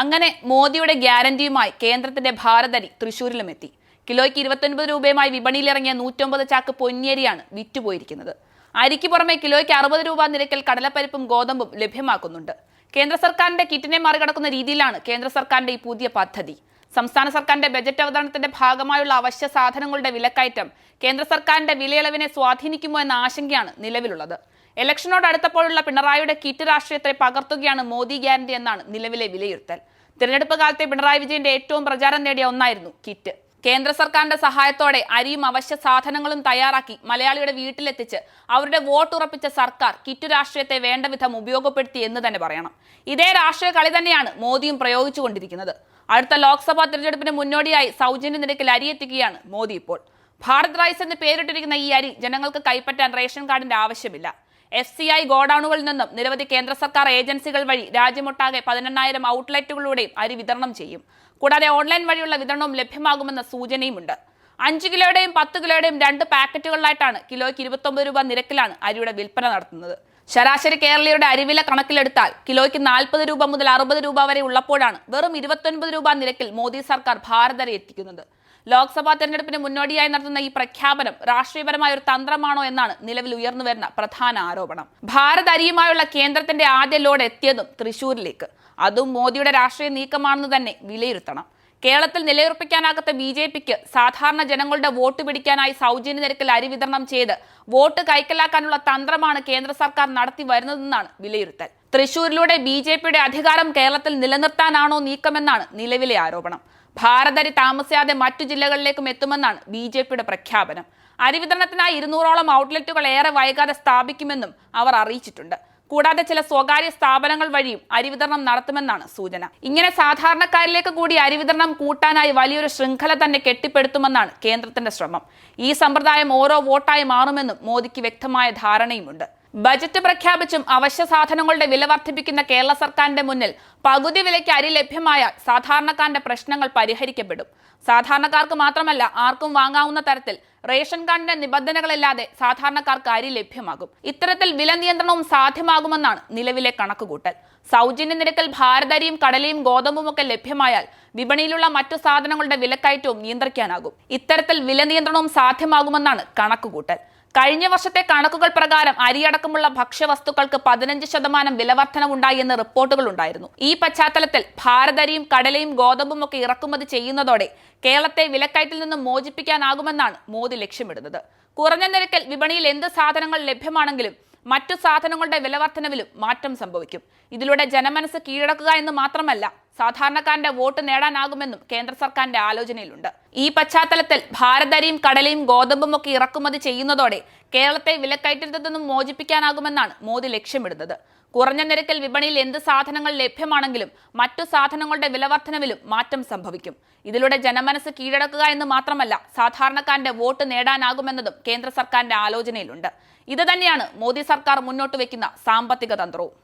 അങ്ങനെ മോദിയുടെ ഗ്യാരണ്ടിയുമായി കേന്ദ്രത്തിന്റെ ഭാരതരി തൃശൂരിലും എത്തി കിലോയ്ക്ക് ഇരുപത്തൊൻപത് രൂപയുമായി വിപണിയിലിറങ്ങിയ നൂറ്റൊമ്പത് ചാക്ക് പൊന്നിയരിയാണ് വിറ്റുപോയിരിക്കുന്നത്. അരിക്ക് പുറമെ കിലോയ്ക്ക് അറുപത് രൂപ നിരക്കിൽ കടലപ്പരിപ്പും ഗോതമ്പും ലഭ്യമാക്കുന്നുണ്ട്. കേന്ദ്ര സർക്കാരിന്റെ കിറ്റിനെ മറികടക്കുന്ന രീതിയിലാണ് കേന്ദ്ര സർക്കാരിന്റെ ഈ പുതിയ പദ്ധതി. സംസ്ഥാന സർക്കാരിന്റെ ബജറ്റ് അവതരണത്തിന്റെ ഭാഗമായുള്ള അവശ്യ സാധനങ്ങളുടെ വിലക്കയറ്റം കേന്ദ്ര സർക്കാരിന്റെ വിലയിളവിനെ സ്വാധീനിക്കുമോ എന്ന ആശങ്കയാണ് നിലവിലുള്ളത്. ഇലക്ഷനോട് അടുത്തപ്പോഴുള്ള പിണറായിയുടെ കിറ്റ് രാഷ്ട്രീയത്തെ പകർത്തുകയാണ് മോദി ഗ്യാരണ്ടി എന്നാണ് നിലവിലെ വിലയിരുത്തൽ. തിരഞ്ഞെടുപ്പ് കാലത്തെ പിണറായി വിജയന്റെ ഏറ്റവും പ്രചാരം നേടിയ ഒന്നായിരുന്നു കിറ്റ്. കേന്ദ്ര സർക്കാരിന്റെ സഹായത്തോടെ അരിയും അവശ്യ സാധനങ്ങളും തയ്യാറാക്കി മലയാളിയുടെ വീട്ടിലെത്തിച്ച് അവരുടെ വോട്ട് ഉറപ്പിച്ച സർക്കാർ കിറ്റ് രാഷ്ട്രീയത്തെ വേണ്ട വിധം ഉപയോഗപ്പെടുത്തി എന്ന് തന്നെ പറയണം. ഇതേ രാഷ്ട്രീയ കളി തന്നെയാണ് മോദിയും പ്രയോഗിച്ചുകൊണ്ടിരിക്കുന്നത്. അടുത്ത ലോക്സഭാ തിരഞ്ഞെടുപ്പിന് മുന്നോടിയായി സൗജന്യ നിരക്കിൽ അരി എത്തിക്കുകയാണ് മോദി ഇപ്പോൾ. ഭാരത് റൈസ് എന്ന് പേരിട്ടിരിക്കുന്ന ഈ അരി ജനങ്ങൾക്ക് കൈപ്പറ്റാൻ റേഷൻ കാർഡിന്റെ ആവശ്യമില്ല. എഫ് സി ഐ ഗോഡൌണുകളിൽ നിന്നും നിരവധി കേന്ദ്ര സർക്കാർ ഏജൻസികൾ വഴി രാജ്യമൊട്ടാകെ പതിനെണ്ണായിരം ഔട്ട്ലെറ്റുകളിലൂടെയും അരി വിതരണം ചെയ്യും. കൂടാതെ ഓൺലൈൻ വഴിയുള്ള വിതരണവും ലഭ്യമാകുമെന്ന സൂചനയുമുണ്ട്. അഞ്ച് കിലോയുടെയും പത്ത് കിലോയുടെയും രണ്ട് പാക്കറ്റുകളിലായിട്ടാണ് കിലോയ്ക്ക് ഇരുപത്തൊമ്പത് രൂപ നിരക്കിലാണ് അരിയുടെ വിൽപ്പന നടത്തുന്നത്. ശരാശരി കേരളീയരുടെ അരിവില കണക്കിലെടുത്താൽ കിലോയ്ക്ക് നാൽപ്പത് രൂപ മുതൽ അറുപത് രൂപ വരെ ഉള്ളപ്പോഴാണ് വെറും ഇരുപത്തൊൻപത് രൂപ നിരക്കിൽ മോദി സർക്കാർ ഭാരതരെ എത്തിക്കുന്നത്. ലോക്സഭാ തെരഞ്ഞെടുപ്പിന് മുന്നോടിയായി നടത്തുന്ന ഈ പ്രഖ്യാപനം രാഷ്ട്രീയപരമായ ഒരു തന്ത്രമാണോ എന്നാണ് നിലവിൽ ഉയർന്നുവരുന്ന പ്രധാന ആരോപണം. ഭാരത് അരിയുമായുള്ള കേന്ദ്രത്തിന്റെ ആദ്യ ലോഡ് എത്തിയതും തൃശൂരിലേക്ക്. അതും മോദിയുടെ രാഷ്ട്രീയ നീക്കമാണെന്ന് തന്നെ വിലയിരുത്തണം. കേരളത്തിൽ നിലയുറപ്പിക്കാനാകാത്ത ബി ജെ പിക്ക് സാധാരണ ജനങ്ങളുടെ വോട്ട് പിടിക്കാനായി സൗജന്യ നിരക്കിൽ അരി വിതരണം ചെയ്ത് വോട്ട് കൈക്കലാക്കാനുള്ള തന്ത്രമാണ് കേന്ദ്ര സർക്കാർ നടത്തി വരുന്നതെന്നാണ് വിലയിരുത്തൽ. തൃശൂരിലൂടെ ബി ജെ പിയുടെ അധികാരം കേരളത്തിൽ നിലനിർത്താനാണോ നീക്കമെന്നാണ് നിലവിലെ ആരോപണം. ഭാരതരി താമസിയാതെ മറ്റു ജില്ലകളിലേക്കും എത്തുമെന്നാണ് ബി ജെ പിയുടെ പ്രഖ്യാപനം. അരിവിതരണത്തിനായി ഇരുന്നൂറോളം ഔട്ട്ലെറ്റുകൾ ഏറെ വൈകാതെ സ്ഥാപിക്കുമെന്നും അവർ അറിയിച്ചിട്ടുണ്ട്. കൂടാതെ ചില സ്വകാര്യ സ്ഥാപനങ്ങൾ വഴിയും അരിവിതരണം നടത്തുമെന്നാണ് സൂചന. ഇങ്ങനെ സാധാരണക്കാരിലേക്ക് കൂടി അരിവിതരണം കൂട്ടാനായി വലിയൊരു ശൃംഖല തന്നെ കെട്ടിപ്പടുത്തുമെന്നാണ് കേന്ദ്രത്തിന്റെ ശ്രമം. ഈ സമ്പ്രദായം ഓരോ വോട്ടായി മാറുമെന്നും മോദിക്ക് വ്യക്തമായ ധാരണയുമുണ്ട്. ബജറ്റ് പ്രഖ്യാപിച്ചും അവശ്യ സാധനങ്ങളുടെ വില വർദ്ധിപ്പിക്കുന്ന കേരള സർക്കാരിന്റെ മുന്നിൽ പകുതി വിലയ്ക്ക് അരി ലഭ്യമായ സാധാരണക്കാരന്റെ പ്രശ്നങ്ങൾ പരിഹരിക്കപ്പെടും. സാധാരണക്കാർക്ക് മാത്രമല്ല ആർക്കും വാങ്ങാവുന്ന തരത്തിൽ റേഷൻ കാർഡിന്റെ നിബന്ധനകളില്ലാതെ സാധാരണക്കാർക്ക് അരി ലഭ്യമാകും. ഇത്തരത്തിൽ വില നിയന്ത്രണവും സാധ്യമാകുമെന്നാണ് നിലവിലെ കണക്കുകൂട്ടൽ. സൗജന്യ നിരക്കിൽ ഭാരതരിയും കടലയും ഗോതമ്പും ഒക്കെ ലഭ്യമായാൽ വിപണിയിലുള്ള മറ്റു സാധനങ്ങളുടെ വിലക്കയറ്റവും നിയന്ത്രിക്കാനാകും. ഇത്തരത്തിൽ വില നിയന്ത്രണവും സാധ്യമാകുമെന്നാണ് കണക്കുകൂട്ടൽ. കഴിഞ്ഞ വർഷത്തെ കണക്കുകൾ പ്രകാരം അരിയടക്കമുള്ള ഭക്ഷ്യവസ്തുക്കൾക്ക് പതിനഞ്ച് ശതമാനം ഉണ്ടായി എന്ന് റിപ്പോർട്ടുകൾ ഉണ്ടായിരുന്നു. ഈ പശ്ചാത്തലത്തിൽ ഭാരതരിയും കടലയും ഗോതമ്പും ഒക്കെ ഇറക്കുമതി ചെയ്യുന്നതോടെ കേരളത്തെ വിലക്കയറ്റിൽ നിന്നും മോചിപ്പിക്കാനാകുമെന്നാണ് മോദി ലക്ഷ്യമിടുന്നത്. കുറഞ്ഞ നിരക്കിൽ വിപണിയിൽ എന്ത് സാധനങ്ങൾ ലഭ്യമാണെങ്കിലും മറ്റു സാധനങ്ങളുടെ വിലവർദ്ധനവിലും മാറ്റം സംഭവിക്കും. ഇതിലൂടെ ജനമനസ് കീഴടക്കുക എന്ന് മാത്രമല്ല സാധാരണക്കാരന്റെ വോട്ട് നേടാനാകുമെന്നും കേന്ദ്ര സർക്കാരിന്റെ ആലോചനയിലുണ്ട്. ഈ പശ്ചാത്തലത്തിൽ ഭാരതരിയും കടലയും ഗോതമ്പും ഒക്കെ ഇറക്കുമതി ചെയ്യുന്നതോടെ കേരളത്തെ വിലക്കയറ്റത്തിൽ നിന്നും മോചിപ്പിക്കാനാകുമെന്നാണ് മോദി ലക്ഷ്യമിടുന്നത്. കുറഞ്ഞ നിരക്കിൽ വിപണിയിൽ എന്ത് സാധനങ്ങൾ ലഭ്യമാണെങ്കിലും മറ്റു സാധനങ്ങളുടെ വിലവർദ്ധനവിലും മാറ്റം സംഭവിക്കും. ഇതിലൂടെ ജനമനസ് കീഴടക്കുക എന്ന് മാത്രമല്ല സാധാരണക്കാരന്റെ വോട്ട് നേടാനാകുമെന്നതും കേന്ദ്ര സർക്കാരിന്റെ ആലോചനയിലുണ്ട്. ഇത് തന്നെയാണ് മോദി സർക്കാർ മുന്നോട്ട് വയ്ക്കുന്ന സാമ്പത്തിക തന്ത്രവും.